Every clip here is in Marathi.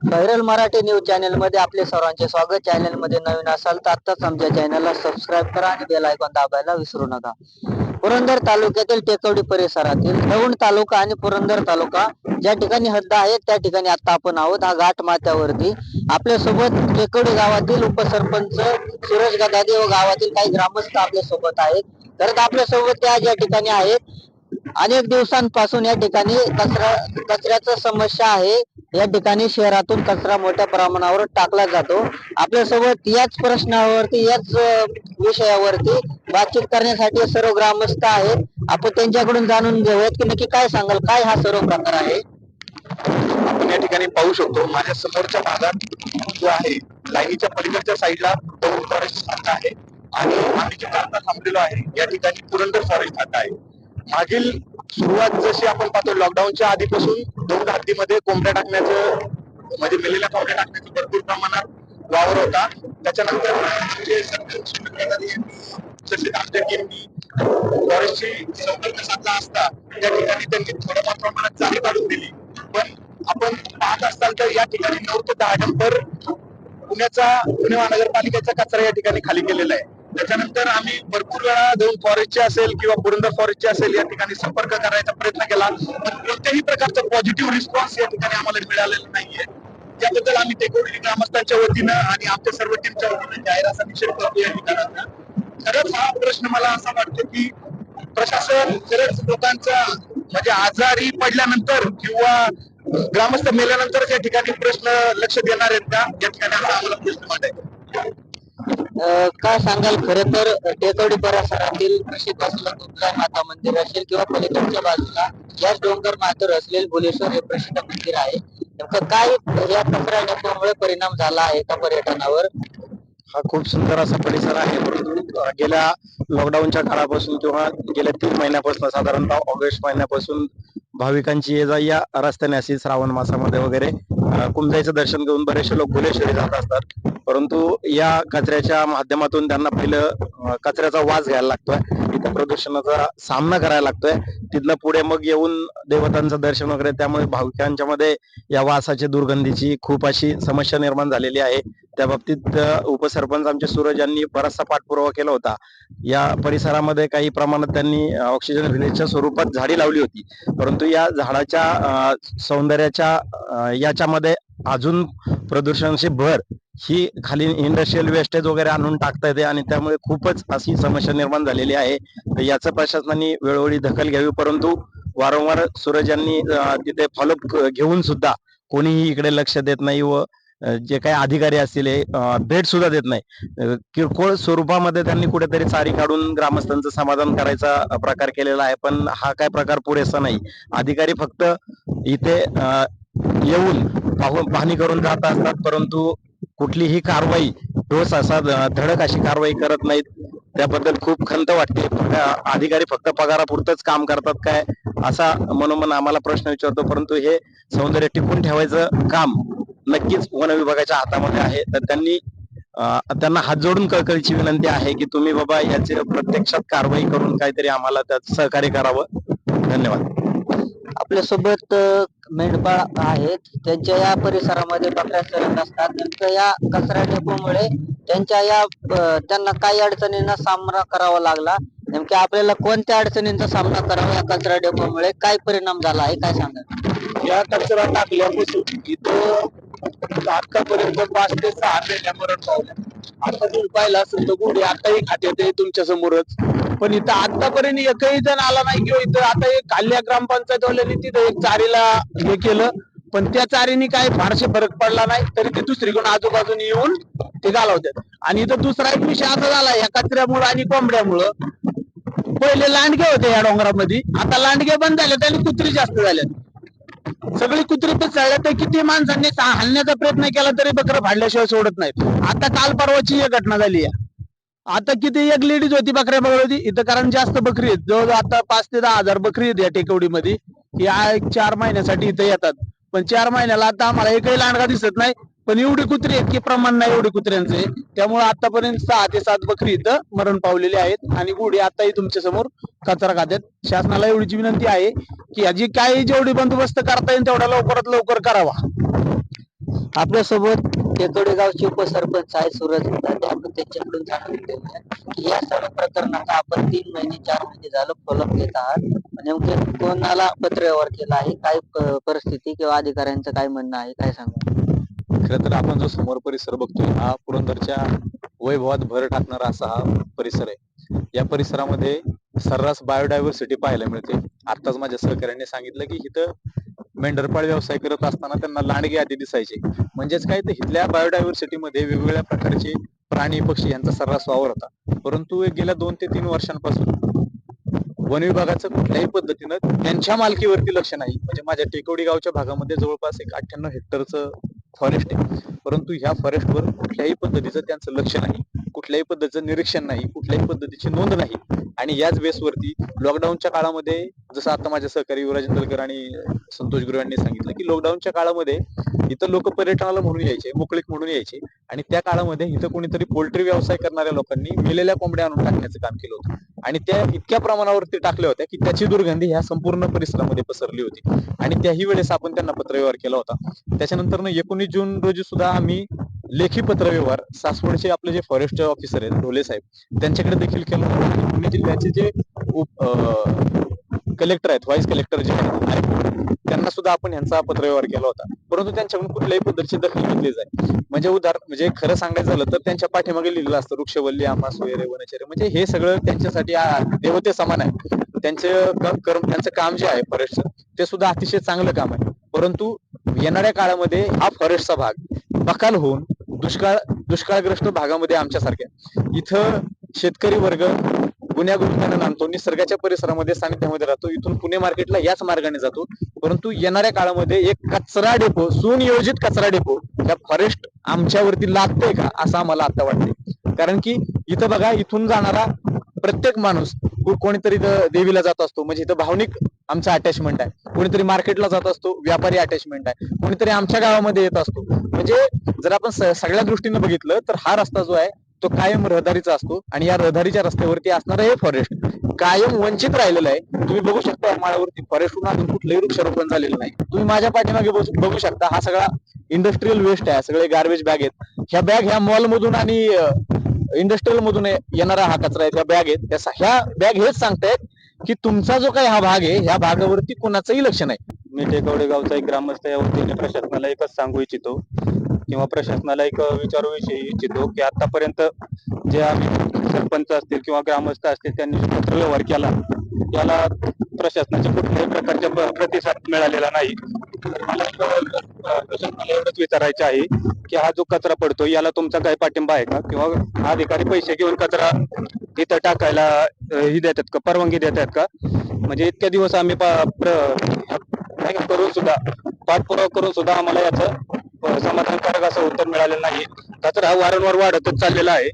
व्हायरल मराठी न्यूज चॅनलमध्ये आपले सर्वांचे स्वागत. चॅनलमध्ये नवीन असाल तर आताच आमच्या चॅनलला सबस्क्राईब करा आणि बेल आयकॉन दाबायला विसरू नका. पुरंदर तालुक्यातील टेकवडी परिसरातील दौंड तालुका आणि पुरंदर तालुका ज्या ठिकाणी हद्द आहे त्या ठिकाणी आता आपण आहोत. हा घाट माथ्यावरती. आपल्यासोबत टेकवडी गावातील उपसरपंच सुरेश गदादे व गावातील काही ग्रामस्थ आपल्यासोबत आहेत तर आपल्यासोबत त्या ज्या ठिकाणी आहेत अनेक दिवसांपासून या ठिकाणी कचरा कचऱ्याचं समस्या आहे. या ठिकाणी शहरातून कचरा मोठ्या प्रमाणावर टाकला जातो. आपल्यासोबत याच प्रश्नावरती याच विषयावरती बातचीत करण्यासाठी सर्व ग्रामस्थ आहेत. आपण त्यांच्याकडून जाणून घेऊयात की नक्की काय सांगाल काय हा सर्व प्रकार आहे? आपण या ठिकाणी पाहू शकतो माझ्या समोरच्या भागात जो आहे लाईनीच्या पलीकडच्या साईडला फॉरेस्ट खातं आहे. आणि आम्ही जे थांबलेलो आहे या ठिकाणी पुरंदर फॉरेस्ट खाता आहे. मागील सुरुवात जशी आपण पाहतो लॉकडाऊनच्या आधीपासून दोन हद्दीमध्ये कोंबड्या टाकण्याचं म्हणजे मेलेल्या कोंबड्या टाकण्याचं भरपूर प्रमाणात वावर होता. त्याच्यानंतर जे आमच्या टीमनी फॉरेस्टची संपर्क साधला असता त्या ठिकाणी त्यांनी थोड्याफार प्रमाणात जाळी काढून दिली. पण आपण पाहत असाल तर या ठिकाणी नऊ ते दहा डंपर पुण्याचा पुणे महानगरपालिकेचा कचरा या ठिकाणी खाली केलेला आहे. त्याच्यानंतर आम्ही भरपूर वेळा दोन फॉरेस्टचे असेल किंवा पुरंदर फॉरेस्टचे असेल या ठिकाणी संपर्क करायचा प्रयत्न केला. पण कोणत्याही प्रकारचा पॉझिटिव्ह रिस्पॉन्स या ठिकाणी आम्हाला मिळालेला नाहीये. त्याबद्दल आम्ही टेकोडी ग्रामस्थांच्या वतीनं आणि आमच्या सर्व टीमच्या वतीनं जाहीर असा निषेध करतो या ठिकाणाचा. खरंच हा प्रश्न मला असा वाटतो की प्रशासन खरंच लोकांचा म्हणजे आजारी पडल्यानंतर किंवा ग्रामस्थ मेल्यानंतर या ठिकाणी प्रश्न लक्ष देणार आहेत का? या ठिकाणी आम्हाला प्रश्न मांडायचा काय सांगाल? खरं तर टेकवडी परिसरातील प्रसिद्ध असलेलं दुर्गा माता मंदिर असेल किंवा पलीकडच्या बाजूला याच डोंगर माथ्यावर असलेले भुलेश्वर हे प्रसिद्ध मंदिर आहे. नेमकं काय या कचरा डब्यामुळे परिणाम झाला आहे का पर्यटनावर? हा खूप सुंदर असा परिसर आहे. परंतु गेल्या लॉकडाऊनच्या काळापासून किंवा गेल्या तीन महिन्यापासून साधारणतः ऑगस्ट महिन्यापासून भाविकांची ये जा या रस्त्याने अशी श्रावण मासामध्ये वगैरे अं, कुंजाईचं दर्शन घेऊन बरेचसे लोक भुलेश्वरी जात असतात. परंतु या कचऱ्याच्या माध्यमातून त्यांना पहिलं कचऱ्याचा वास घ्यायला लागतोय. इथं प्रदूषणाचा सामना करायला लागतोय. तिथनं पुढे मग येऊन देवतांचं दर्शन वगैरे त्यामुळे भाविकांच्या मध्ये या वासाची दुर्गंधीची खूप अशी समस्या निर्माण झालेली आहे. त्या बाबतीत उपसरपंच आमचे सूरज यांनी बराचसा पाठपुरावा केला होता. या परिसरामध्ये काही प्रमाणात त्यांनी ऑक्सिजन व्हिलेजच्या स्वरूपात झाडी लावली होती. परंतु या झाडाच्या सौंदर्याच्या याच्यामध्ये अजून प्रदूषणाची भर ही खाली इंडस्ट्रियल वेस्टेज वगैरे आणून टाकता येते आणि त्यामुळे खूपच अशी समस्या निर्माण झालेली आहे. तर याचं प्रशासनाने वेळोवेळी दखल घ्यावी परंतु वारंवार सूरज यांनी तिथे फॉलोअप घेऊन सुद्धा कोणीही इकडे लक्ष देत नाही व जे काही अधिकारी असतील हे, भेट सुद्धा देत नाही. किरकोळ स्वरूपामध्ये त्यांनी कुठेतरी चारी काढून ग्रामस्थांचं समाधान करायचा प्रकार केलेला आहे. पण हा काय प्रकार पुरेसा नाही. अधिकारी फक्त इथे येऊन पाहून पाहणी करून जात असतात. परंतु कुठलीही कारवाई ठोस असा धडक अशी कारवाई करत नाहीत. त्याबद्दल खूप खंत वाटते. अधिकारी फक्त पगारापुरतच काम करतात काय? असा मनोमन आम्हाला प्रश्न विचारतो. परंतु हे सौंदर्य टिकून ठेवायचं काम नक्कीच वन विभागाच्या हातामध्ये आहे. तर त्यांनी त्यांना हात जोडून कळकळीची विनंती आहे की तुम्ही बाबा याचे प्रत्यक्षात कारवाई करून काहीतरी आम्हाला त्यात सहकार्य करावं. धन्यवाद. आपल्यासोबत मेंढपाळ आहेत. त्यांच्या या परिसरामध्ये बकऱ्या चरत असतात. नेमकं या कचरा डेपोमुळे त्यांच्या या त्यांना काही अडचणींना सामना करावा लागला. नेमक्या आपल्याला कोणत्या अडचणींचा सामना करावा या कचरा डेपोमुळे? काय परिणाम झाला आहे? काय सांगा या कचरा टाकल्यापासून इथं आतापर्यंत पाच ते सहा पेल्या मरण पावल्या. आता तुम्ही पाहिला असेल तर गुढी आताही खात्यात आहे तुमच्या समोरच. पण इथं आतापर्यंत एकही जण आला नाही किंवा इथं आता एक खाल्ल्या ग्रामपंचायतवाल्यांनी तिथं एक चारीला हे केलं. पण त्या चारीने काही फारसे फरक पडला नाही तरी ते दुसरीकडून आजूबाजूने येऊन ते घालवतात. आणि इथं दुसरा एक विषय असा झाला या कचऱ्यामुळं आणि कोंबड्यामुळं. पहिले लांडगे होते या डोंगरामध्ये आता लांडगे बंद झाले आणि कुत्री जास्त झाल्यात. सगळी कुत्री तर तर किती माणसांनी हलण्याचा प्रयत्न केला तरी बकरं फाडल्याशिवाय सोडत नाहीत. आता काल परवाची एक घटना झाली आहे. आता किती एक लेडीज होती बकऱ्या बघत होती इथं कारण जास्त बकरी आहेत. जवळजवळ आता पाच ते दहा हजार बकरी आहेत या टेकवडीमध्ये. या चार महिन्यासाठी इथं येतात. पण चार महिन्याला आता आम्हाला एकही लांडगा दिसत नाही. पण एवढी कुत्री आहेत की प्रमाण नाही एवढी कुत्र्यांचे त्यामुळे आतापर्यंत सहा ते सात बकरी इथं मरण पावलेली आहेत. आणि गुढी आताही तुमच्यासमोर कचरा खात्यात. शासनाला एवढीची विनंती आहे की याची काही जेवढी बंदोबस्त करता येईल तेवढा लवकरात लवकर करावा. आपल्यासोबत गावचे उपसरपंच आहे सूरज आपण त्यांच्याकडून जाणून घेऊया की या सर्व प्रकरणाचा आपण तीन महिने चार महिने झालं फॉलोअप घेत आहात. नेमके कोणाला पत्र व्यवहार केला आहे? काय परिस्थिती किंवा अधिकाऱ्यांचं काय म्हणणं आहे? काय सांगा खरं तर आपण जो समोर परिसर बघतोय हा पुरंदरच्या वैभवात भर टाकणारा असा हा परिसर आहे. या परिसरामध्ये सर्रास बायोडायव्हर्सिटी पाहायला मिळते. आताच माझ्या सहकाऱ्यांनी सांगितलं की इथं मेंढरपाळ व्यवसाय करत असताना त्यांना लांडगे आधी दिसायचे. म्हणजेच काय तर इथल्या बायोडायव्हर्सिटीमध्ये मध्ये वेगवेगळ्या प्रकारचे प्राणी पक्षी यांचा सर्रास वावर होता. परंतु एक गेल्या दोन ते तीन वर्षांपासून वन विभागाचं कुठल्याही पद्धतीनं त्यांच्या मालकीवरती लक्ष नाही. म्हणजे माझ्या टेकवडी गावच्या भागामध्ये जवळपास एक अठ्ठ्याण्णव हेक्टरचं फॉरेस्ट आहे. परंतु ह्या फॉरेस्टवर कुठल्याही पद्धतीचं त्यांचं लक्ष नाही. कुठल्याही पद्धतीचं निरीक्षण नाही कुठल्याही पद्धतीची नोंद नाही. आणि याच बेसवरती लॉकडाऊनच्या काळामध्ये जसं आता माझ्या सहकारी युवराज इंदलकर आणि संतोष गुरु यांनी सांगितलं की लॉकडाऊनच्या काळामध्ये इथं लोक पर्यटनाला म्हणून यायचे मोकळीक म्हणून यायचे. आणि त्या काळामध्ये इथं कोणीतरी पोल्ट्री व्यवसाय करणाऱ्या लोकांनी मेलेल्या कोंबड्या आणून टाकण्याचं काम केलं होतं. आणि त्या इतक्या प्रमाणावरती टाकल्या होत्या की त्याची दुर्गंधी ह्या संपूर्ण परिसरामध्ये पसरली होती. आणि त्याही वेळेस आपण त्यांना पत्रव्यवहार केला होता. त्याच्यानंतर एकोणीस जून रोजी सुद्धा आम्ही लेखी पत्रव्यवहार सासवडचे आपले जे फॉरेस्ट ऑफिसर आहेत ढोले साहेब त्यांच्याकडे देखील केलं पुणे जिल्ह्याचे जे कलेक्टर आहेत व्हाईस कलेक्टर जे आहेत त्यांना सुद्धा आपण यांचा पत्रव्यवहार केला होता. परंतु त्यांच्याकडून कुठल्याही पद्धतीची दखल घेतली जाईल म्हणजे उदाहरण म्हणजे खरं सांगायचं झालं तर त्यांच्या पाठीमागे लिहिलेलं असतं वृक्षवल्ली आमास वगैरे वनचर्य म्हणजे हे सगळं त्यांच्यासाठी देवते समान आहे. त्यांचे कर्म त्यांचं काम जे आहे फॉरेस्टचं ते सुद्धा अतिशय चांगलं काम आहे. परंतु येणाऱ्या काळामध्ये हा फॉरेस्टचा भाग बकाल होऊन दुष्काळ दुष्काळग्रस्त भागामध्ये आमच्यासारख्या. इथं शेतकरी वर्ग गुन्ह्यागोविंदानं नांदतो निसर्गाच्या परिसरामध्ये सानिध्यामध्ये राहतो इथून पुणे मार्केटला याच मार्गाने जातो. परंतु येणाऱ्या काळामध्ये एक कचरा डेपो सुनियोजित कचरा डेपो या फॉरेस्ट आमच्यावरती लागतंय का असं आम्हाला आता वाटते कारण की इथं बघा इथून जाणारा प्रत्येक माणूस कोणीतरी इथं देवीला जात असतो. म्हणजे इथं भावनिक आमचा अटॅचमेंट आहे. कुणीतरी मार्केटला जात असतो व्यापारी अटॅचमेंट आहे. कुणीतरी आमच्या गावामध्ये येत असतो. म्हणजे जर आपण सगळ्या दृष्टीने बघितलं तर हा रस्ता जो आहे तो कायम रहदारीचा असतो आणि या रहदारीच्या रस्त्यावरती असणारं हे फॉरेस्ट कायम वंचित राहिलेलं आहे. तुम्ही बघू शकता माळावरती माळावरती. फॉरेस्टहून अजून कुठलंही वृक्षारोपण झालेलं नाही. तुम्ही माझ्या पाठीमागे बघू शकता हा सगळा इंडस्ट्रीयल वेस्ट आहे. सगळे गार्बेज बॅग आहेत. ह्या बॅग ह्या मॉल मधून आणि इंडस्ट्रीयल मधून येणारा हा कचरा आहे. त्या बॅग आहेत. ह्या बॅग हेच सांगतायत की तुमचा जो काही हा भाग आहे ह्या भागावरती कोणाचंही लक्ष नाही. मी टेकवडे गावचा एक ग्रामस्थ या वतीने प्रशासनाला एकच सांगू इच्छितो. किंवा प्रशासनाला एक विचारू इच्छितो की आतापर्यंत जे आम्ही सरपंच असतील किंवा ग्रामस्थ असतील त्यांनी पत्र व्यवहार केला त्याला प्रशासनाच्या कुठल्याही प्रकारच्या प्रतिसाद मिळालेला नाही. मला प्रशासनाला एवढंच विचारायचं आहे की हा जो कचरा पडतो याला तुमचा काही पाठिंबा आहे का? किंवा हा अधिकारी पैसे घेऊन कचरा इथं टाकायला ही देतात का? परवानगी देतात का? म्हणजे इतक्या दिवस आम्ही करून सुद्धा पाठपुरावा करून सुद्धा आम्हाला याचं समाधानकारक असं उत्तर मिळालेलं नाही. कचरा हा वारंवार वाढतच चाललेला आहे.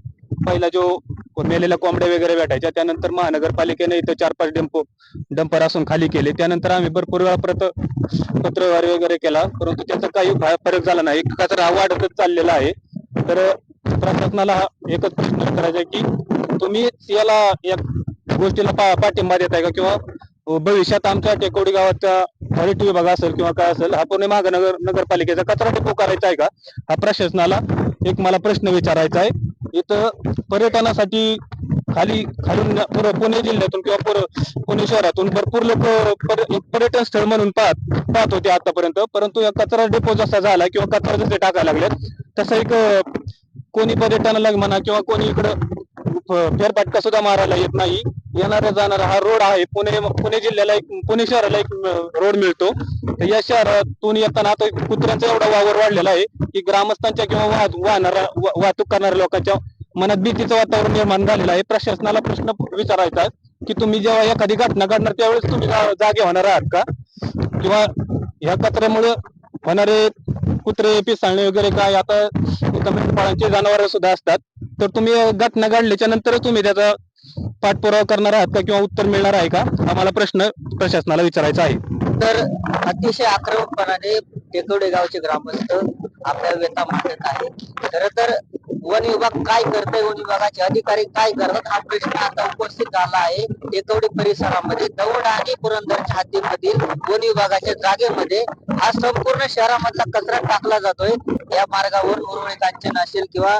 पहिला जो मेलेल्या कोंबड्या वगैरे भेटायच्या. त्यानंतर महानगरपालिकेने इथं चार पाच डेम्पो डंपर असून खाली केले. त्यानंतर आम्ही भरपूर वेळा परत पत्रव्यवहार वगैरे केला. परंतु त्याचा काही फरक झाला नाही. कचरा वाढतच चाललेला आहे. तर प्रशासनाला हा एकच प्रश्न करायचा आहे की तुम्ही याला या गोष्टीला पा- पाठिंबा देताय का? किंवा भविष्यात आमच्या टेकोडी गावाचा हरित विभाग असेल किंवा काय असेल हा पुणे महानगर नगरपालिकेचा कचरा डेपो करायचा आहे का? हा प्रशासनाला एक मला प्रश्न विचारायचा आहे. इथं पर्यटनासाठी खाली खालून पुणे जिल्ह्यातून किंवा पुणे शहरातून भरपूर लोक पर्यटन स्थळ म्हणून पाहत पाहत होते आतापर्यंत. परंतु या कचरा डेपो जसा झाला किंवा कचरा जसे टाकायला लागलेत तसा एक कोणी पर्यटनाला म्हणा किंवा कोणी इकडं फेरफटका सुद्धा मारायला येत नाही. येणारा जाणारा हा रोड आहे. पुणे पुणे जिल्ह्याला एक पुणे शहराला एक रोड मिळतो. या शहरातून येताना आता कुत्र्यांचा एवढा वावर वाढलेला आहे की ग्रामस्थांच्या किंवा वाहतूक वाहणारा वाहतूक करणाऱ्या लोकांच्या मनात भीतीचं वातावरण निर्माण झालेलं आहे. प्रशासनाला प्रश्न विचारायचा की तुम्ही जेव्हा एखादी घटना घडणार त्यावेळेस तुम्ही जागे होणार आहात का? किंवा ह्या कचऱ्यामुळे होणारे कुत्रे पिसाळणे वगैरे काय? आता इथं जनावर सुद्धा असतात. तर तुम्ही घटना घडल्याच्या नंतर तुम्ही त्याचा पाठपुरावा करणार आहात का किंवा उत्तर मिळणार आहे का? आम्हाला प्रश्न प्रशासनाला विचारायचा आहे. तर अतिशय आक्रमकपणाने टेकवडे गावचे ग्रामस्थ आपल्या व्यथा मांडत आहे खर तर वन विभाग काय करतोय वन विभागाचे अधिकारी काय करतात हा प्रश्न आता उपस्थित झाला आहे. टेकवडे परिसरामध्ये दौंड आणि पुरंदरच्या हद्दीमधील वन विभागाच्या जागेमध्ये हा संपूर्ण शहरामधला कचरा टाकला जातोय. या मार्गावर उरुळी कांचन असेल किंवा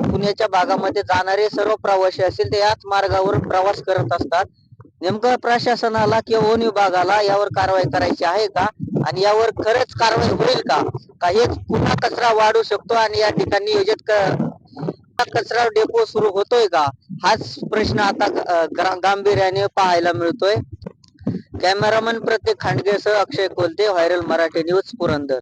पुण्याच्या भागामध्ये जाणारे सर्व प्रवासी असतील ते याच मार्गावर प्रवास करत असतात. नेमकं प्रशासनाला किंवा वन विभागाला यावर कारवाई करायची आहे का? आणि यावर खरंच कारवाई होईल का? का हेच पुन्हा कचरा वाढू शकतो आणि या ठिकाणी योजित कचरा डेपो सुरू होतोय का? हाच प्रश्न आता गांभीर्याने पाहायला मिळतोय. कॅमेरामन प्रत्येक खांडगेसह अक्षय कोलते व्हायरल मराठी न्यूज पुरंदर.